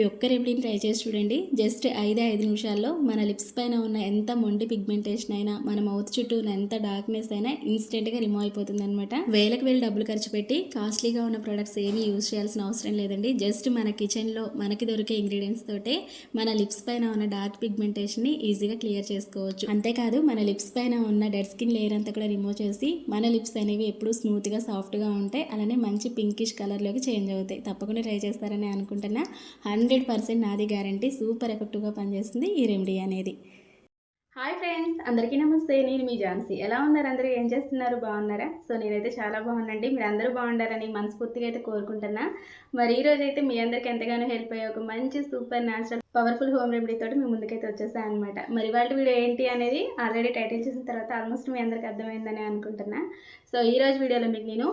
ఈ ఒక్క రెమెడీని ట్రై చేసి చూడండి. జస్ట్ ఐదే ఐదు నిమిషాల్లో మన లిప్స్ పైన ఉన్న ఎంత మొండి పిగ్మెంటేషన్ అయినా మన మౌత్ చుట్టూ ఉన్న ఎంత డార్క్నెస్ అయినా ఇన్స్టెంట్గా రిమూవ్ అయిపోతుంది అనమాట వేలకు వేలు డబ్బులు ఖర్చు పెట్టి కాస్ట్లీగా ఉన్న ప్రొడక్ట్స్ ఏమీ యూజ్ చేయాల్సిన అవసరం లేదండి. జస్ట్ మన కిచెన్లో మనకి దొరికే ఇంగ్రీడియంట్స్ తోటే మన లిప్స్ పైన ఉన్న డార్క్ పిగ్మెంటేషన్ని ఈజీగా క్లియర్ చేసుకోవచ్చు. అంతేకాదు మన లిప్స్ పైన ఉన్న డెడ్ స్కిన్ లేయర్ అంతా కూడా రిమూవ్ చేసి మన లిప్స్ అనేవి ఎప్పుడు స్మూత్గా సాఫ్ట్గా ఉంటాయి అలానే మంచి పింకిష్ కలర్లోకి చేంజ్ అవుతాయి. తప్పకుండా ట్రై చేస్తారని అనుకుంటున్నా. హండ్రెడ్ హండ్రెడ్ పర్సెంట్ నాది గ్యారంటీ. సూపర్ ఎఫెక్టివ్గా పనిచేస్తుంది ఈ రెమెడీ అనేది. హాయ్ ఫ్రెండ్స్ అందరికీ నమస్తే. నేను మీ ఝాన్సీ. ఎలా ఉన్నారు అందరూ? ఏం చేస్తున్నారు? బాగున్నారా? సో నేనైతే చాలా బాగున్నాండి మీరు అందరూ బాగుండారని మనస్ఫూర్తిగా అయితే కోరుకుంటున్నా. మరి ఈ రోజు అయితే మీ అందరికి ఎంతగానో హెల్ప్ అయ్యే ఒక మంచి super natural powerful home remedy తోటి మీ ముందుకైతే వచ్చేసాను అనమాట మరి వాళ్ళ వీడియో ఏంటి అనేది ఆల్రెడీ టైటిల్ చేసిన తర్వాత ఆల్మోస్ట్ మీ అందరికి అర్థమైందని అనుకుంటున్నా. సో ఈ రోజు వీడియోలో మీకు నేను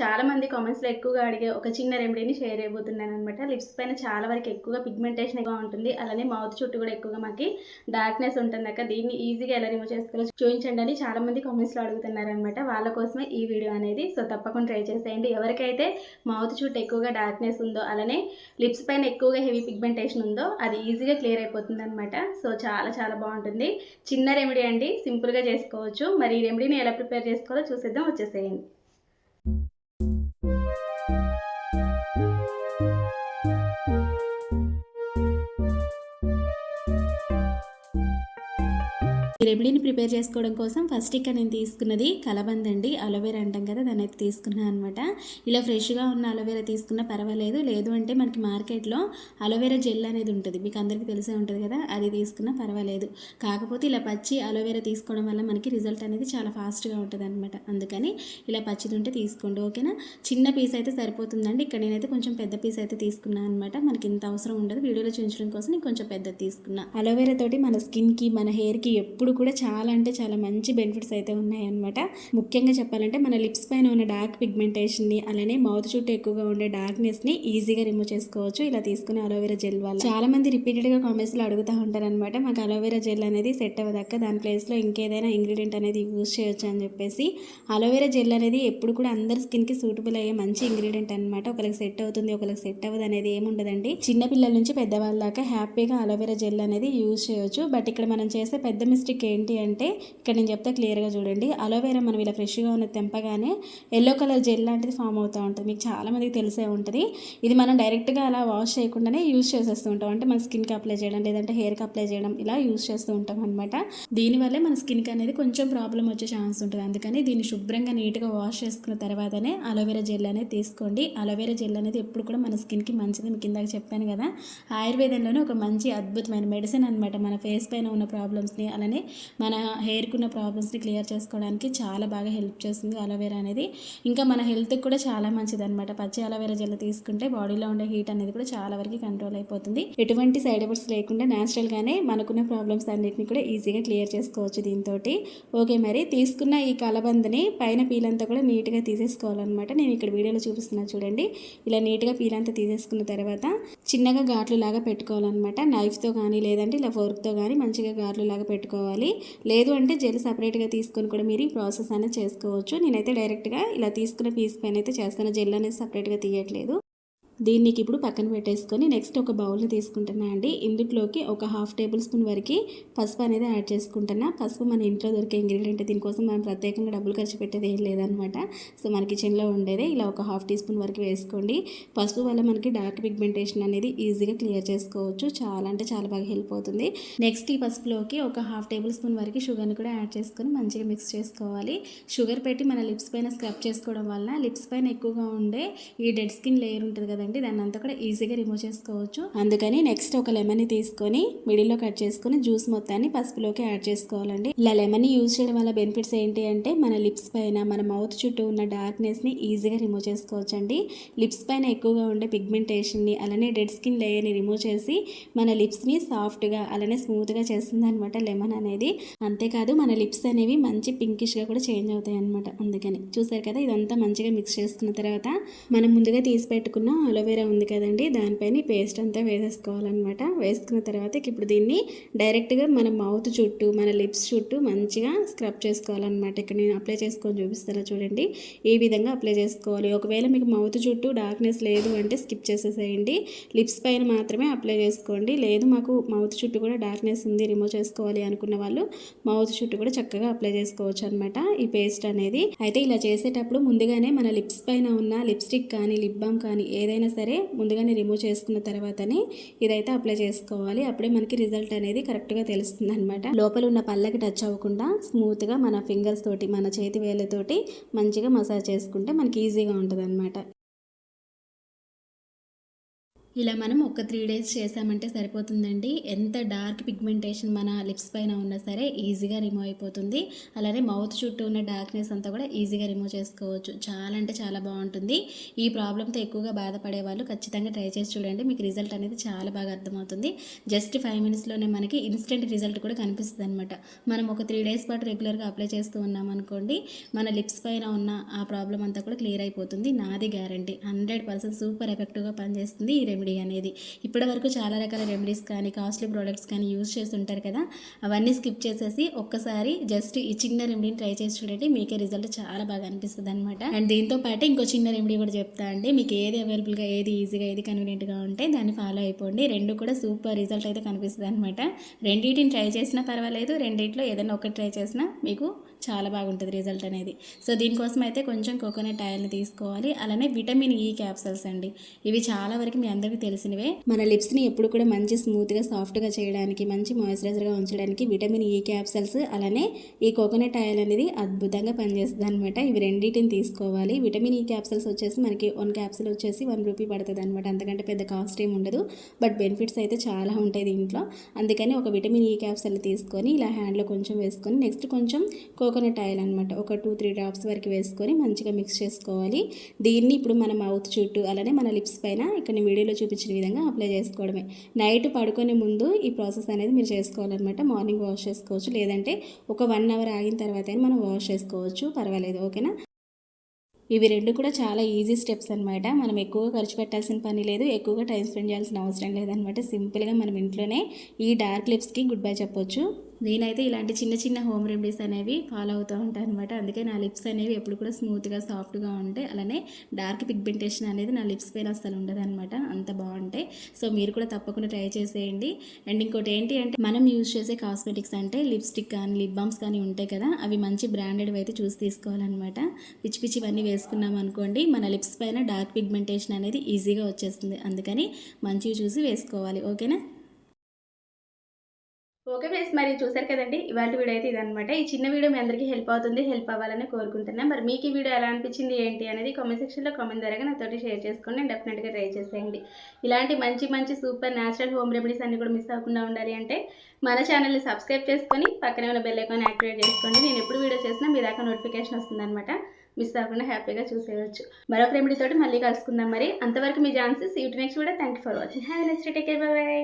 చాలా మంది కామెంట్స్లో ఎక్కువగా అడిగే ఒక చిన్న రెమెడీని షేర్ అయిపోతున్నాను అనమాట లిప్స్ పైన చాలా వరకు ఎక్కువగా పిగ్మెంటేషన్ ఎక్కువ ఉంటుంది. అలానే మౌత్ చుట్టూ కూడా ఎక్కువగా మాకు డార్క్నెస్ ఉంటుంది అక్క. దీన్ని ఈజీగా ఎలా రిమూవ్ చేసుకోవాలో చూపించండి అని చాలామంది కామెంట్స్లో అడుగుతున్నారు అనమాట వాళ్ళ కోసమే ఈ వీడియో అనేది. సో తప్పకుండా ట్రై చేసేయండి. ఎవరికైతే మౌత్ చుట్టూ ఎక్కువగా డార్క్నెస్ ఉందో అలానే లిప్స్ పైన ఎక్కువగా హెవీ పిగ్మెంటేషన్ ఉందో అది ఈజీగా క్లియర్ అయిపోతుంది అనమాట సో చాలా చాలా బాగుంటుంది. చిన్న రెమెడీ అండి. సింపుల్గా చేసుకోవచ్చు. మరి ఈ రెమెడీని ఎలా ప్రిపేర్ చేసుకోవాలో చూసేద్దాం. వచ్చేసేయండి. ఈ రెమెడీని ప్రిపేర్ చేసుకోవడం కోసం ఫస్ట్ ఇక్కడ నేను తీసుకున్నది కలబంద అండి అలోవేరా అంటాం కదా దాన్ని అయితే తీసుకున్నాను అనమాట ఇలా ఫ్రెష్గా ఉన్న అలోవేరా తీసుకున్నా పర్వాలేదు. లేదు అంటే మనకి మార్కెట్లో అలోవేరా జెల్ అనేది ఉంటుంది. మీకు అందరికీ తెలిసే ఉంటుంది కదా అది తీసుకున్నా పర్వాలేదు. కాకపోతే ఇలా పచ్చి అలోవేరా తీసుకోవడం వల్ల మనకి రిజల్ట్ అనేది చాలా ఫాస్ట్గా ఉంటుంది అనమాట అందుకని ఇలా పచ్చిది ఉంటే తీసుకోండి ఓకేనా? చిన్న పీస్ అయితే సరిపోతుందండి. ఇక్కడ నేనైతే కొంచెం పెద్ద పీస్ అయితే తీసుకున్నాను అనమాట మనకి ఇంత అవసరం ఉండదు. వీడియోలో చూపించడం కోసం నేను కొంచెం పెద్దది తీసుకున్నా. అలోవేరా తోటి మన స్కిన్కి మన హెయిర్కి ఎప్పుడు కూడా చాలా అంటే చాలా మంచి బెనిఫిట్స్ అయితే ఉన్నాయన్నమాట. ముఖ్యంగా చెప్పాలంటే మన లిప్స్ పైన ఉన్న డార్క్ పిగ్మెంటేషన్ని అలానే మౌత్ చుట్టూ ఎక్కువగా ఉండే డార్క్నెస్ని ఈజీగా రిమూవ్ చేసుకోవచ్చు. ఇలా తీసుకునే అలోవెరా జెల్ వల్ల. చాలా మంది రిపీటెడ్గా కామెంట్స్లో అడుగుతూ ఉంటారనమాట మాకు అలోవెరా జెల్ అనేది సెట్ అవ్వదక్క దాని ప్లేస్లో ఇంకేదైనా ఇంగ్రీడియంట్ అనేది యూజ్ చేయొచ్చు అని చెప్పేసి. అలోవెరా జెల్ అనేది ఎప్పుడు కూడా అందరి స్కిన్కి సూటబుల్ అయ్యే మంచి ఇంగ్రీడియంట్ అనమాట ఒకరికి సెట్ అవుతుంది ఒకరికి సెట్ అవ్వదు అనేది ఏముండదండి. చిన్న పిల్లల నుంచి పెద్దవాళ్ళ దాకా హ్యాపీగా అలోవెరా జెల్ అనేది యూజ్ చేయొచ్చు. బట్ ఇక్కడ మనం చేసే పెద్ద మిస్టేక్ ఏంటి అంటే ఇక్కడ నేను చెప్తా క్లియర్గా చూడండి. అలోవేరా మనం ఇలా ఫ్రెష్గా ఉన్న తెంపగానే ఎల్లో కలర్ జెల్ లాంటిది ఫామ్ అవుతూ ఉంటుంది. మీకు చాలామందికి తెలిసే ఉంటుంది. ఇది మనం డైరెక్ట్గా అలా వాష్ చేయకుండానే యూజ్ చేసేస్తూ ఉంటాం. అంటే మన స్కిన్కి అప్లై చేయడం లేదంటే హెయిర్కి అప్లై చేయడం ఇలా యూజ్ చేస్తూ ఉంటాం అనమాట దీనివల్లే మన స్కిన్కి అనేది కొంచెం ప్రాబ్లం వచ్చే ఛాన్స్ ఉంటుంది. అందుకని దీన్ని శుభ్రంగా నీట్గా వాష్ చేసుకున్న తర్వాతనే అలోవేరా జెల్ అనేది తీసుకోండి. అలోవేరా జెల్ అనేది ఎప్పుడు కూడా మన స్కిన్కి మంచిది మీకు ఇందాక చెప్పాను కదా. ఆయుర్వేదంలోనే ఒక మంచి అద్భుతమైన మెడిసిన్ అనమాట మన ఫేస్ పైన ఉన్న ప్రాబ్లమ్స్ని అలానే మన హెయిర్కి ఉన్న ప్రాబ్లమ్స్ని క్లియర్ చేసుకోవడానికి చాలా బాగా హెల్ప్ చేస్తుంది అలోవేరా అనేది. ఇంకా మన హెల్త్కి కూడా చాలా మంచిది అనమాట పచ్చి అలోవేరా జెల్ తీసుకుంటే బాడీలో ఉండే హీట్ అనేది కూడా చాలా వరకు కంట్రోల్ అయిపోతుంది. ఎటువంటి సైడ్ ఎఫెక్ట్స్ లేకుండా న్యాచురల్గానే మనకున్న ప్రాబ్లమ్స్ అన్నిటిని కూడా ఈజీగా క్లియర్ చేసుకోవచ్చు దీంతో ఓకే మరి తీసుకున్న ఈ కలబందని పైన పీలంతా కూడా నీట్గా తీసేసుకోవాలన్నమాట. నేను ఇక్కడ వీడియోలో చూపిస్తున్నా చూడండి. ఇలా నీట్గా పీలంతా తీసేసుకున్న తర్వాత చిన్నగా ఘాట్లు లాగా పెట్టుకోవాలన్నమాట. నైఫ్తో కానీ లేదంటే ఇలా ఫోర్క్తో కానీ మంచిగా ఘాట్లు లాగా పెట్టుకోవాలి. లేదు అంటే జెల్ సపరేట్గా తీసుకొని కూడా మీరు ఈ ప్రాసెస్ అనేది చేసుకోవచ్చు. నేనైతే డైరెక్ట్గా ఇలా తీసుకున్న పీస్ పైన అయితే చేస్తాను. జెల్ అనేది సపరేట్గా తీయట్లేదు. దీనికి ఇప్పుడు పక్కన పెట్టేసుకొని నెక్స్ట్ ఒక బౌల్ తీసుకుంటున్నా అండి. ఇందులోకి ఒక హాఫ్ టేబుల్ స్పూన్ వరకు పసుపు అనేది యాడ్ చేసుకుంటున్నా. పసుపు మన ఇంట్లో దొరికే ఇంగ్రీడియంట్ దీనికోసం మనం ప్రత్యేకంగా డబ్బులు ఖర్చు పెట్టేది ఏం లేదనమాట సో మన కిచెన్లో ఉండేదే ఇలా ఒక హాఫ్ టీ స్పూన్ వరకు వేసుకోండి. పసుపు వల్ల మనకి డార్క్ పిగ్మెంటేషన్ అనేది ఈజీగా క్లియర్ చేసుకోవచ్చు. చాలా అంటే చాలా బాగా హెల్ప్ అవుతుంది. నెక్స్ట్ ఈ పసుపులోకి ఒక హాఫ్ టేబుల్ స్పూన్ వరకు షుగర్ని కూడా యాడ్ చేసుకొని మంచిగా మిక్స్ చేసుకోవాలి. షుగర్ పెట్టి మన లిప్స్ పైన స్క్రబ్ చేసుకోవడం వల్ల లిప్స్ పైన ఎక్కువగా ఉండే ఈ డెడ్ స్కిన్ లేయర్ ఉంటుంది కదండి దాన్ని అంతా కూడా ఈజీగా రిమూవ్ చేసుకోవచ్చు. అందుకని నెక్స్ట్ ఒక లెమన్ తీసుకొని మిడిల్లో కట్ చేసుకుని జ్యూస్ మొత్తాన్ని పసుపులోకి యాడ్ చేసుకోవాలండి. ఇలా లెమన్ యూజ్ చేయడం వల్ల బెనిఫిట్స్ ఏంటి అంటే మన లిప్స్ పైన మన మౌత్ చుట్టూ ఉన్న డార్క్నెస్ని ఈజీగా రిమూవ్ చేసుకోవచ్చు అండి లిప్స్ పైన ఎక్కువగా ఉండే పిగ్మెంటేషన్ని అలానే డెడ్ స్కిన్ లేయర్ని రిమూవ్ చేసి మన లిప్స్ని సాఫ్ట్గా అలానే స్మూత్గా చేస్తుంది అనమాట లెమన్ అనేది. అంతేకాదు మన లిప్స్ అనేవి మంచి పింకిష్గా కూడా చేంజ్ అవుతాయి అనమాట అందుకని చూసారు కదా ఇదంతా మంచిగా మిక్స్ చేసుకున్న తర్వాత మనం ముందుగా తీసి పెట్టుకున్న అలోవెరా ఉంది కదండి. దానిపైన పేస్ట్ అంతా వేసేసుకోవాలన్నమాట. వేసుకున్న తర్వాత ఇప్పుడు దీన్ని డైరెక్ట్గా మన మౌత్ చుట్టూ మన లిప్స్ చుట్టూ మంచిగా స్క్రబ్ చేసుకోవాలన్నమాట. ఇక్కడ నేను అప్లై చేసుకొని చూపిస్తాను చూడండి. ఈ విధంగా అప్లై చేసుకోవాలి? ఒకవేళ మీకు మౌత్ చుట్టూ డార్క్నెస్ లేదు అంటే స్కిప్ చేసేసేయండి. లిప్స్ పైన మాత్రమే అప్లై చేసుకోండి. లేదు మాకు మౌత్ చుట్టూ కూడా డార్క్నెస్ ఉంది రిమూవ్ చేసుకోవాలి అనుకున్న వాళ్ళు మౌత్ చుట్టూ కూడా చక్కగా అప్లై చేసుకోవచ్చు అనమాట ఈ పేస్ట్ అనేది. అయితే ఇలా చేసేటప్పుడు ముందుగానే మన లిప్స్ పైన ఉన్న లిప్స్టిక్ కానీ లిప్ బామ్ కానీ ఏదైనా సరే ముందుగానే రిమూవ్ చేసుకున్న తర్వాతనే ఇదైతే అప్లై చేసుకోవాలి. అప్పుడే మనకి రిజల్ట్ అనేది కరెక్ట్గా తెలుస్తుంది అనమాట లోపల ఉన్న పళ్ళకి టచ్ అవ్వకుండా స్మూత్గా మన ఫింగర్స్ తోటి మన చేతి వేలతోటి మంచిగా మసాజ్ చేసుకుంటే మనకి ఈజీగా ఉంటుంది ఇలా మనం ఒక త్రీ డేస్ చేసామంటే సరిపోతుందండి. ఎంత డార్క్ పిగ్మెంటేషన్ మన లిప్స్ పైన ఉన్నా సరే ఈజీగా రిమూవ్ అయిపోతుంది. అలానే మౌత్ చుట్టూ ఉన్న డార్క్నెస్ అంతా కూడా ఈజీగా రిమూవ్ చేసుకోవచ్చు. చాలా అంటే చాలా బాగుంటుంది. ఈ ప్రాబ్లంతో ఎక్కువగా బాధపడే వాళ్ళు ఖచ్చితంగా ట్రై చేసి చూడండి. మీకు రిజల్ట్ అనేది చాలా బాగా అర్థమవుతుంది. జస్ట్ ఫైవ్ మినిట్స్లోనే మనకి ఇన్స్టెంట్ రిజల్ట్ కూడా కనిపిస్తుంది అనమాట మనం ఒక త్రీ డేస్ పాటు రెగ్యులర్గా అప్లై చేస్తూ ఉన్నాం అనుకోండి మన లిప్స్ పైన ఉన్న ఆ ప్రాబ్లం అంతా కూడా క్లియర్ అయిపోతుంది. నాది గ్యారంటీ హండ్రెడ్ పర్సెంట్ సూపర్ ఎఫెక్టివ్గా పనిచేస్తుంది. ఈ రెమెడీ అనేది. ఇప్పటి వరకు చాలా రకాల రెమెడీస్ కానీ కాస్ట్లీ ప్రోడక్ట్స్ కానీ యూజ్ చేసి ఉంటారు కదా. అవన్నీ స్కిప్ చేసేసి ఒక్కసారి జస్ట్ ఈ చిన్న రెమెడీని ట్రై చేసి చూడండి మీకే రిజల్ట్ చాలా బాగా అనిపిస్తుంది అనమాట అండ్ దీంతో పాటు ఇంకో చిన్న రెమెడీ కూడా చెప్తా అండి. మీకు ఏది అవైలబుల్గా ఏది ఈజీగా ఏది కన్వీనియంట్గా ఉంటే దాన్ని ఫాలో అయిపోండి. రెండు కూడా సూపర్ రిజల్ట్ అయితే కనిపిస్తుంది అనమాట రెండింటిని ట్రై చేసినా పర్వాలేదు రెండింటిలో ఏదైనా ఒకటి ట్రై చేసినా మీకు చాలా బాగుంటుంది రిజల్ట్ అనేది. సో దీనికోసం అయితే కొంచెం కోకోనట్ ఆయిల్ని తీసుకోవాలి. అలానే విటమిన్ ఈ క్యాప్సల్స్ అండి. ఇవి చాలా వరకు మీ అందరికీ తెలిసినవే. మన లిప్స్ని ఎప్పుడు కూడా మంచి స్మూత్గా సాఫ్ట్గా చేయడానికి మంచి మాయిశ్చరైజర్గా ఉంచడానికి విటమిన్ ఈ క్యాప్సల్స్ అలానే ఈ కోకోనట్ ఆయిల్ అనేది అద్భుతంగా పనిచేస్తుంది అనమాట ఇవి రెండింటిని తీసుకోవాలి. విటమిన్ ఈ క్యాప్సల్స్ వచ్చేసి మనకి వన్ క్యాప్సల్ వచ్చేసి వన్ రూపీ పడుతుంది అనమాట అంతకంటే పెద్ద కాస్ట్ ఏమి ఉండదు. బట్ బెనిఫిట్స్ అయితే చాలా ఉంటాయి దీంట్లో. అందుకని ఒక విటమిన్ ఈ క్యాప్సల్ తీసుకొని ఇలా హ్యాండ్లో కొంచెం వేసుకొని నెక్స్ట్ కొంచెం కో కోకోనట్ ఆయిల్ అనమాట ఒక టూ త్రీ డ్రాప్స్ వరకు వేసుకొని మంచిగా మిక్స్ చేసుకోవాలి. దీన్ని ఇప్పుడు మన మౌత్ చుట్టూ అలానే మన లిప్స్ పైన ఇక్కడ వీడియోలో చూపించిన విధంగా అప్లై చేసుకోవడమే. నైట్ పడుకునే ముందు ఈ ప్రాసెస్ అనేది మీరు చేసుకోవాలన్నమాట. మార్నింగ్ వాష్ చేసుకోవచ్చు. లేదంటే ఒక వన్ అవర్ ఆగిన తర్వాత మనం వాష్ చేసుకోవచ్చు. పర్వాలేదు. ఓకేనా? ఇవి రెండు కూడా చాలా ఈజీ స్టెప్స్ అనమాట మనం ఎక్కువగా ఖర్చు పెట్టాల్సిన పని లేదు. ఎక్కువగా టైం స్పెండ్ చేయాల్సిన అవసరం లేదనమాట సింపుల్గా మనం ఇంట్లోనే ఈ డార్క్ లిప్స్కి గుడ్ బై చెప్పొచ్చు. నేనైతే ఇలాంటి చిన్న చిన్న హోమ్ రెమెడీస్ అనేవి ఫాలో అవుతూ ఉంటాను అనమాట అందుకే నా లిప్స్ అనేవి ఎప్పుడు కూడా స్మూత్గా సాఫ్ట్గా ఉంటాయి అలానే డార్క్ పిగ్మెంటేషన్ అనేది నా లిప్స్ పైన అసలు ఉండదు అనమాట అంత బాగుంటాయి. సో మీరు కూడా తప్పకుండా ట్రై చేసేయండి. అండ్ ఇంకోటి ఏంటి అంటే మనం యూజ్ చేసే కాస్మెటిక్స్ అంటే లిప్స్టిక్ కానీ లిప్ బామ్స్ కానీ ఉంటాయి కదా అవి మంచి బ్రాండెడ్ అయితే చూసి తీసుకోవాలన్నమాట. పిచ్చి పిచ్చి ఇవన్నీ వేసుకున్నాం అనుకోండి మన లిప్స్ పైన డార్క్ పిగ్మెంటేషన్ అనేది ఈజీగా వచ్చేస్తుంది. అందుకని మంచివి చూసి వేసుకోవాలి. ఓకేనా? ఓకే ఫ్రెండ్స్ మరి చూసారు కదండి ఇవాళ వీడియో అయితే ఇదనమాట ఈ చిన్న వీడియో మీ అందరికీ హెల్ప్ అవుతుంది హెల్ప్ అవ్వాలని కోరుకుంటున్నా. మరి మీకు ఈ వీడియో ఎలా అనిపించింది ఏంటి అనేది కామెంట్ సెక్షన్లో కామెంట్ ద్వారా నాతోటి షేర్ చేసుకోండి. డెఫినెట్గా ట్రై చేసేయండి. ఇలాంటి మంచి మంచి సూపర్ న్యాచురల్ హోమ్ రెమెడీస్ అన్ని కూడా మిస్ అవ్వకుండా ఉండాలి అంటే మన ఛానల్ని సబ్స్క్రైబ్ చేసుకొని పక్కనే ఉన్న బెల్ ఐకాన్ యాక్టివేట్ చేసుకోండి. నేను ఎప్పుడు వీడియో చేసినా మీ దాకా నోటిఫికేషన్ వస్తుందన్నమాట. మిస్ అవ్వకుండా హ్యాపీగా చూసేయచ్చు. మరొక రెమెడీ తోటి మళ్ళీ కలుసుకుందాం మరి. అంతవరకు మీ ఛాన్సెస్ యూటి నెక్స్ట్ కూడా thank you for watching. Have next take care. Bye.